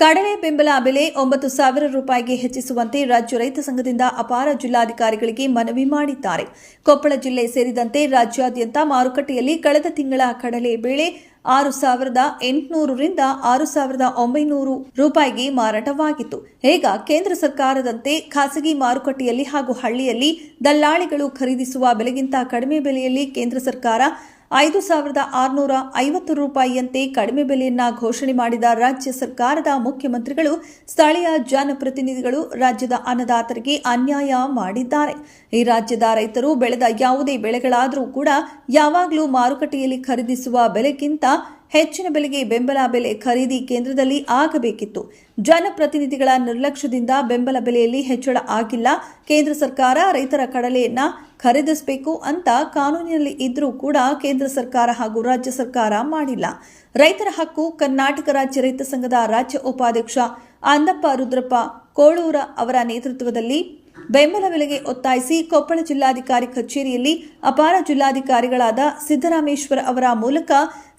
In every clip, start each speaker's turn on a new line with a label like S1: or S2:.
S1: ಕಡಲೆ ಬೆಂಬಲ ಬೆಲೆ ಒಂಬತ್ತು ಸಾವಿರ ರೂಪಾಯಿಗೆ ಹೆಚ್ಚಿಸುವಂತೆ ರಾಜ್ಯ ರೈತ ಸಂಘದಿಂದ ಅಪಾರ ಜಿಲ್ಲಾಧಿಕಾರಿಗಳಿಗೆ ಮನವಿ ಮಾಡಿದ್ದಾರೆ. ಕೊಪ್ಪಳ ಜಿಲ್ಲೆ ಸೇರಿದಂತೆ ರಾಜ್ಯಾದ್ಯಂತ ಮಾರುಕಟ್ಟೆಯಲ್ಲಿ ಕಳೆದ ತಿಂಗಳ ಕಡಲೆ ಬೆಳೆ ಆರು ಸಾವಿರದ ಎಂಟುನೂರರಿಂದ ಆರು ಸಾವಿರದ ಒಂಬೈನೂರು ರೂಪಾಯಿಗೆ ಮಾರಾಟವಾಗಿತ್ತು. ಈಗ ಕೇಂದ್ರ ಸರ್ಕಾರದಂತೆ ಖಾಸಗಿ ಮಾರುಕಟ್ಟೆಯಲ್ಲಿ ಹಾಗೂ ಹಳ್ಳಿಯಲ್ಲಿ ದಲ್ಲಾಳಿಗಳು ಖರೀದಿಸುವ ಬೆಲೆಗಿಂತ ಕಡಿಮೆ ಬೆಲೆಯಲ್ಲಿ ಕೇಂದ್ರ ಸರ್ಕಾರ ಐದು ಸಾವಿರದ ಆರುನೂರ ಐವತ್ತು ರೂಪಾಯಿಯಂತೆ ಕಡಿಮೆ ಬೆಲೆಯನ್ನ ಘೋಷಣೆ ಮಾಡಿದ ರಾಜ್ಯ ಸರ್ಕಾರದ ಮುಖ್ಯಮಂತ್ರಿಗಳು ಸ್ಥಳೀಯ ಜನಪ್ರತಿನಿಧಿಗಳು ರಾಜ್ಯದ ಅನ್ನದಾತರಿಗೆ ಅನ್ಯಾಯ ಮಾಡಿದ್ದಾರೆ. ಈ ರಾಜ್ಯದ ರೈತರು ಬೆಳೆದ ಯಾವುದೇ ಬೆಳೆಗಳಾದರೂ ಕೂಡ ಯಾವಾಗಲೂ ಮಾರುಕಟ್ಟೆಯಲ್ಲಿ ಖರೀದಿಸುವ ಬೆಲೆಗಿಂತ ಹೆಚ್ಚಿನ ಬೆಲೆಗೆ ಬೆಂಬಲ ಬೆಲೆ ಖರೀದಿ ಕೇಂದ್ರದಲ್ಲಿ ಆಗಬೇಕಿತ್ತು. ಜನಪ್ರತಿನಿಧಿಗಳ ನಿರ್ಲಕ್ಷ್ಯದಿಂದ ಬೆಂಬಲ ಬೆಲೆಯಲ್ಲಿ ಹೆಚ್ಚಳ ಆಗಿಲ್ಲ. ಕೇಂದ್ರ ಸರ್ಕಾರ ರೈತರ ಕಡಲೆಯನ್ನ ಖರೀದಿಸಬೇಕು ಅಂತ ಕಾನೂನಿನಲ್ಲಿ ಇದ್ರೂ ಕೂಡ ಕೇಂದ್ರ ಸರ್ಕಾರ ಹಾಗೂ ರಾಜ್ಯ ಸರ್ಕಾರ ಮಾಡಿಲ್ಲ. ರೈತರ ಹಕ್ಕು ಕರ್ನಾಟಕ ರಾಜ್ಯ ರೈತ ಸಂಘದ ರಾಜ್ಯ ಉಪಾಧ್ಯಕ್ಷ ಅಂದಪ್ಪ ರುದ್ರಪ್ಪ ಕೋಳೂರ ಅವರ ನೇತೃತ್ವದಲ್ಲಿ ಬೆಂಬಲ ಬೆಲೆಗೆ ಒತ್ತಾಯಿಸಿ ಕೊಪ್ಪಳ ಜಿಲ್ಲಾಧಿಕಾರಿ ಕಚೇರಿಯಲ್ಲಿ ಅಪಾರ ಜಿಲ್ಲಾಧಿಕಾರಿಗಳಾದ ಸಿದ್ದರಾಮೇಶ್ವರ ಅವರ ಮೂಲಕ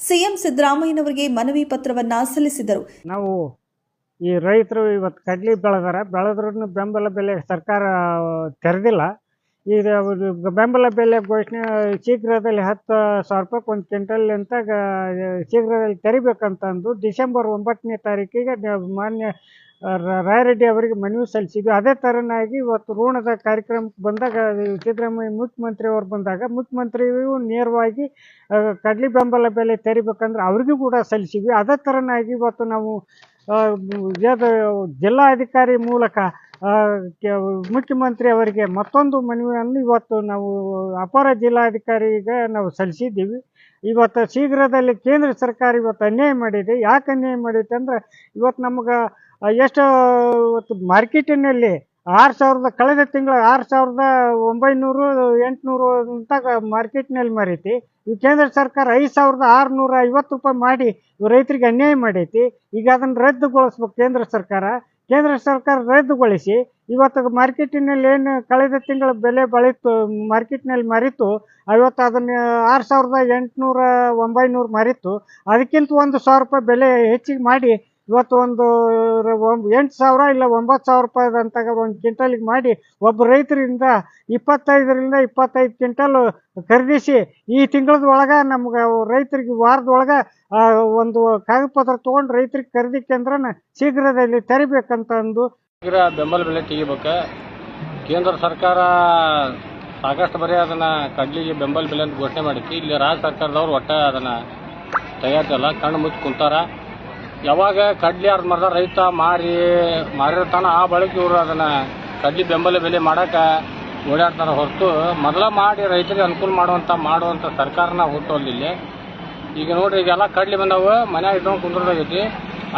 S1: ಸಿಎಂ ಸಿದ್ದರಾಮಯ್ಯನವರಿಗೆ ಮನವಿ ಪತ್ರವನ್ನ ಸಲ್ಲಿಸಿದರು.
S2: ನಾವು ಈ ರೈತರು ಇವತ್ತು ಕಡ್ಲಿ ಬೆಳೆದಾರೆ. ಬೆಳೆದ್ರೂ ಬೆಂಬಲ ಬೆಲೆ ಸರ್ಕಾರ ತೆರೆದಿಲ್ಲ. ಈಗ ಬೆಂಬಲ ಬೆಲೆ ಘೋಷಣೆ, ಶೀಘ್ರದಲ್ಲಿ ಹತ್ತು ಸಾವಿರ ರೂಪಾಯಿ ಒಂದು ಕ್ವಿಂಟಲ್ ಅಂತ ಶೀಘ್ರದಲ್ಲಿ ತೆರಿಬೇಕಂತಂದು ಡಿಸೆಂಬರ್ ಒಂಬತ್ತನೇ ತಾರೀಕಿಗೆ ಮಾನ್ಯ ರಾಯರೆಡ್ಡಿ ಅವರಿಗೆ ಮನವಿ ಸಲ್ಲಿಸಿದ್ವಿ. ಅದೇ ಥರನಾಗಿ ಇವತ್ತು ಋಣದ ಕಾರ್ಯಕ್ರಮಕ್ಕೆ ಬಂದಾಗ, ಸಿದ್ದರಾಮಯ್ಯ ಮುಖ್ಯಮಂತ್ರಿ ಅವರು ಬಂದಾಗ, ಮುಖ್ಯಮಂತ್ರಿಯು ನೇರವಾಗಿ ಕಡಲಿ ಬೆಂಬಲ ಬೆಲೆ ತೆರಿಬೇಕಂದ್ರೆ ಅವ್ರಿಗೂ ಕೂಡ ಸಲ್ಲಿಸಿದ್ವಿ. ಅದೇ ಥರನಾಗಿ ಇವತ್ತು ನಾವು ಜಿಲ್ಲಾಧಿಕಾರಿ ಮೂಲಕ ಮುಖ್ಯಮಂತ್ರಿ ಅವರಿಗೆ ಮತ್ತೊಂದು ಮನವಿಯನ್ನು ಇವತ್ತು ನಾವು ಅಪರ ಜಿಲ್ಲಾಧಿಕಾರಿಗೆ ನಾವು ಸಲ್ಲಿಸಿದ್ದೀವಿ. ಇವತ್ತು ಶೀಘ್ರದಲ್ಲಿ ಕೇಂದ್ರ ಸರ್ಕಾರ ಇವತ್ತು ಅನ್ಯಾಯ ಮಾಡಿದೆ. ಯಾಕೆ ಅನ್ಯಾಯ ಮಾಡೈತೆ ಅಂದ್ರೆ ಇವತ್ತು ನಮ್ಗೆ ಎಷ್ಟು ಇವತ್ತು ಮಾರ್ಕೆಟಿನಲ್ಲಿ ಆರು ಸಾವಿರದ, ಕಳೆದ ತಿಂಗಳು ಆರು ಸಾವಿರದ ಒಂಬೈನೂರು, ಎಂಟುನೂರು ಅಂತ ಮಾರ್ಕೆಟ್ನಲ್ಲಿ ಮಾರೈತಿ. ಈ ಕೇಂದ್ರ ಸರ್ಕಾರ ಐದು ಸಾವಿರದ ಆರುನೂರ ಐವತ್ತು ರೂಪಾಯಿ ಮಾಡಿ ರೈತರಿಗೆ ಅನ್ಯಾಯ ಮಾಡೈತಿ. ಈಗ ಅದನ್ನು ರದ್ದುಗೊಳಿಸ್ಬೇಕು ಕೇಂದ್ರ ಸರ್ಕಾರ. ಕೇಂದ್ರ ಸರ್ಕಾರ ರದ್ದುಗೊಳಿಸಿ ಇವತ್ತು ಮಾರ್ಕೆಟಿನಲ್ಲಿ ಏನು ಕಳೆದ ತಿಂಗಳ ಬೆಲೆ ಬಳಿತು ಮಾರ್ಕೆಟ್ನಲ್ಲಿ ಮರಿತು ಇವತ್ತು ಅದನ್ನು ಆರು ಸಾವಿರದ ಎಂಟುನೂರ ಒಂಬೈನೂರು ಮರಿತು ಅದಕ್ಕಿಂತ ಒಂದು ಸಾವಿರ ರೂಪಾಯಿ ಬೆಲೆ ಹೆಚ್ಚಿಗೆ ಮಾಡಿ ಇವತ್ತು ಒಂದು ಎಂಟು ಸಾವಿರ ಇಲ್ಲ ಒಂಬತ್ತು ಸಾವಿರ ರೂಪಾಯಿದಂತ ಒಂದು ಕ್ವಿಂಟಲಿಗೆ ಮಾಡಿ ಒಬ್ಬ ರೈತರಿಂದ ಇಪ್ಪತ್ತೈದರಿಂದ ಇಪ್ಪತ್ತೈದು ಕ್ವಿಂಟಲ್ ಖರೀದಿಸಿ ಈ ತಿಂಗಳದ ಒಳಗೆ ನಮ್ಗೆ ರೈತರಿಗೆ ವಾರದೊಳಗೆ ಒಂದು ಕಾಗದ ಪತ್ರ ತೊಗೊಂಡು ರೈತರಿಗೆ ಖರೀದಿ ಕೇಂದ್ರನ ಶೀಘ್ರದಲ್ಲಿ ತೆರಿಬೇಕಂತ ಅಂದು
S3: ಶೀಘ್ರ ಬೆಂಬಲ ಬೆಲೆ ತೆಗಿಬೇಕು. ಕೇಂದ್ರ ಸರ್ಕಾರ ಸಾಕಷ್ಟು ಬರೀ ಅದನ್ನ ಕಡ್ಲಿಗೆ ಬೆಂಬಲ ಬೆಲೆ ಅಂತ ಘೋಷಣೆ ಮಾಡಿತ್ತು. ಇಲ್ಲಿ ರಾಜ್ಯ ಸರ್ಕಾರದವ್ರು ಒಟ್ಟ ಅದನ್ನ ತಯಾರಿಸಲ್ಲ. ಕಣ್ಣು ಮುಚ್ಚಿ ಕುಂತಾರ. ಯಾವಾಗ ಕಡ್ಲಿ ಅರ್ಧ ಮರ್ದ ರೈತ ಮಾರಿ, ಮಾರಿರ್ತಾನ ಆ ಬಳಿಕ ಇವರು ಅದನ್ನ ಕಡ್ಲಿ ಬೆಂಬಲ ಬೆಲೆ ಮಾಡಕ ಓಡಾಡ್ತಾರ ಹೊರತು ಮೊದಲ ಮಾಡಿ ರೈತರಿಗೆ ಅನುಕೂಲ ಮಾಡುವಂತ ಮಾಡುವಂತ ಸರ್ಕಾರನ ಹುಟ್ಟೋದಿಲ್ಲ. ಈಗ ನೋಡ್ರಿ, ಈಗೆಲ್ಲ ಕಡ್ಲಿ ಬಂದವು, ಮನ್ಯಾಗ ಇಟ್ಕೊಂಡು ಕುಂದ್ರದಾಗೈತಿ.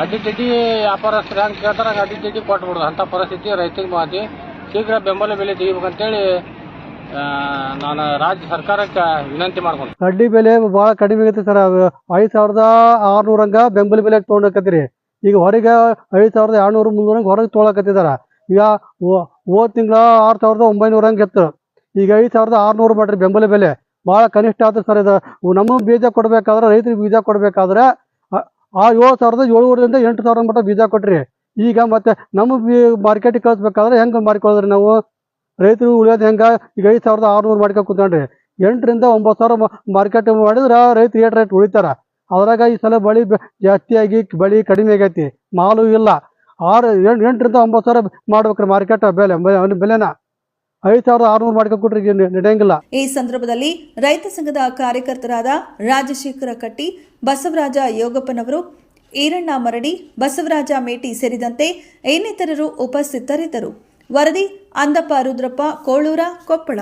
S3: ಅಡ್ಡಿ ತಿಡ್ಡಿ ವ್ಯಾಪಾರಸ್ಥರು ಹೆಂಗೆ ಕೇಳ್ತಾರ ಅಡ್ಡಿ ತಿಡ್ಡಿ ಕೊಟ್ಬಿಡೋದು. ಅಂತ ಪರಿಸ್ಥಿತಿ ರೈತರಿಗೆ ಮಾತಿ ಶೀಘ್ರ ಬೆಂಬಲ ಬೆಲೆ ತೆಗಿಬೇಕಂತೇಳಿ ನಾನು ರಾಜ್ಯ ಸರ್ಕಾರಕ್ಕೆ ವಿನಂತಿ ಮಾಡ್ಕೊಂಡು
S4: ಕಡ್ಡಿ ಬೆಲೆ ಬಹಳ ಕಡಿಮೆ ಆಗೈತೆ ಸರ್. ಐದು ಸಾವಿರದ ಆರ್ನೂರಂಗ ಬೆಂಬಲ ಬೆಲೆ ತೊಗೊಂಡಕತ್ತೀರಿ. ಈಗ ಹೊರಗೆ ಐದು ಸಾವಿರದ ಏಳ್ನೂರು ಮುನ್ನೂರಂಗೆ ಹೊರಗೆ ತೊಗೊಳಕತ್ತಿದಾರ. ಈಗ ಹೋದ ತಿಂಗಳ ಆರು ಸಾವಿರದ ಒಂಬೈನೂರಂಗೆ ಎತ್ತು ಈಗ ಐದು ಸಾವಿರದ ಆರ್ನೂರು ಮಾಡ್ರಿ ಬೆಂಬಲ ಬೆಲೆ. ಭಾಳ ಕನಿಷ್ಠ ಆದ್ರೆ ಸರ್ ಇದು. ನಮ್ಮ ಬೀಜ ಕೊಡ್ಬೇಕಾದ್ರೆ ರೈತರಿಗೆ ಬೀಜ ಕೊಡಬೇಕಾದ್ರೆ, ಆ- ಆ ಏಳು ಸಾವಿರದ ಏಳುವರೆಯಿಂದ ಎಂಟು ಸಾವಿರ ಮಟ್ಟ ಬೀಜ ಕೊಟ್ರಿ. ಈಗ ಮತ್ತೆ ನಮ್ಮ ಬಿ ಮಾರ್ಕೆಟಿಗೆ ಕಳಿಸ್ಬೇಕಾದ್ರೆ ಹೆಂಗೆ ಮಾರ್ಕೊಳ್ಳೋದ್ರಿ ನಾವು? ರೈತರು ಉಳಿಯೋದು ಹೆಂಗೆ? ಈಗ ಐದು ಸಾವಿರದ ಆರ್ನೂರು ಮಾಡ್ಕೊಂಡು ಕೂತ್ಕೊಂಡ್ರಿ ಎಂಟರಿಂದ ಒಂಬತ್ತು ಸಾವಿರ ಮಾರ್ಕೆಟ್ ಮಾಡಿದ್ರೆ ರೈತರು ಏಟ್ ರೇಟ್ ಉಳಿತಾರ. ಅದ್ರಾಗ ಈ ಸಲ ಬಳಿ ಜಾಸ್ತಿಯಾಗಿ ಬಳಿ ಕಡಿಮೆ ಆಗೈತಿ. ಮಾಲು ಇಲ್ಲ. ಆರು ಎಂಟು ಎಂಟರಿಂದ ಒಂಬತ್ತು ಸಾವಿರ ಮಾಡ್ಬೇಕ್ರಿ ಮಾರ್ಕೆಟ್ ಬೆಲೆ ಬೆಲೆನ. ಐದು ಸಾವಿರದ ಆರುನೂರು ಮಾಡ್ಕೊಟ್ರಿ ಈಗ ನಡೆಯಂಗಿಲ್ಲ.
S1: ಈ ಸಂದರ್ಭದಲ್ಲಿ ರೈತ ಸಂಘದ ಕಾರ್ಯಕರ್ತರಾದ ರಾಜಶೇಖರ ಕಟ್ಟಿ, ಬಸವರಾಜ ಯೋಗಪ್ಪನವರು, ಈರಣ್ಣ ಮರಡಿ, ಬಸವರಾಜ ಮೇಟಿ ಸೇರಿದಂತೆ ಇನ್ನಿತರರು ಉಪಸ್ಥಿತರಿದ್ದರು. ವರದಿ ಅಂದಪ್ಪ ರುದ್ರಪ್ಪ ಕೋಳೂರ ಕೊಪ್ಪಳ.